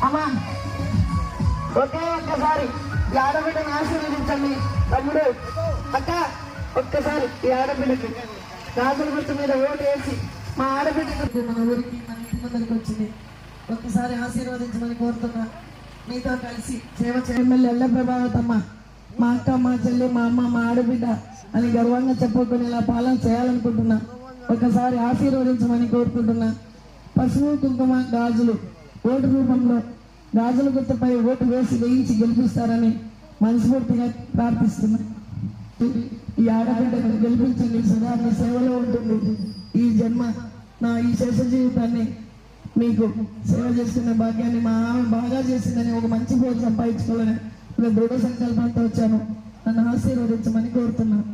అమ్మా! ఒకే ఒక్కసారి ఈ ఆడబిడ్డను ఆశీర్వదించండి. తమ్ముడు అక్క ఒక్కసారి ఈ ఆడబిడ్డకి రాజుల గుర్తు మీద ఓటు వేసి మా ఆడబిడ్డకి మన ఊరికి మన ఇంటి ముందరికి వచ్చింది. ఒక్కసారి ఆశీర్వదించమని కోరుతున్నా. మీతో కలిసి సేవ చేయమల్లి ఎల్ల ప్రభావతమ్మ మా అక్క మా చెల్లి మా అమ్మ మా ఆడబిడ్డ అని గర్వంగా చెప్పుకొని ఇలా పాలన చేయాలనుకుంటున్నా. ఒకసారి ఆశీర్వదించమని కోరుకుంటున్నా. పసుపు కుంకుమ గాజులు ఓటు రూపంలో గాజుల గుర్తుపై ఓటు వేసి వేయించి గెలిపిస్తారని మనస్ఫూర్తిగా ప్రార్థిస్తున్నాను ఈ ఆడబిడ్డను గెలిపించండి సదా మీ సేవలో ఉంటుంది. ఈ జన్మ నా ఈ శేష జీవితాన్ని మీకు సేవ చేసుకునే భాగ్యాన్ని మా ఆమె బాగా చేసిందని ఒక మంచి పేరు సంపాదించుకోవాలని దృఢ సంకల్పంతో వచ్చాను. నన్ను ఆశీర్వదించమని కోరుతున్నాను.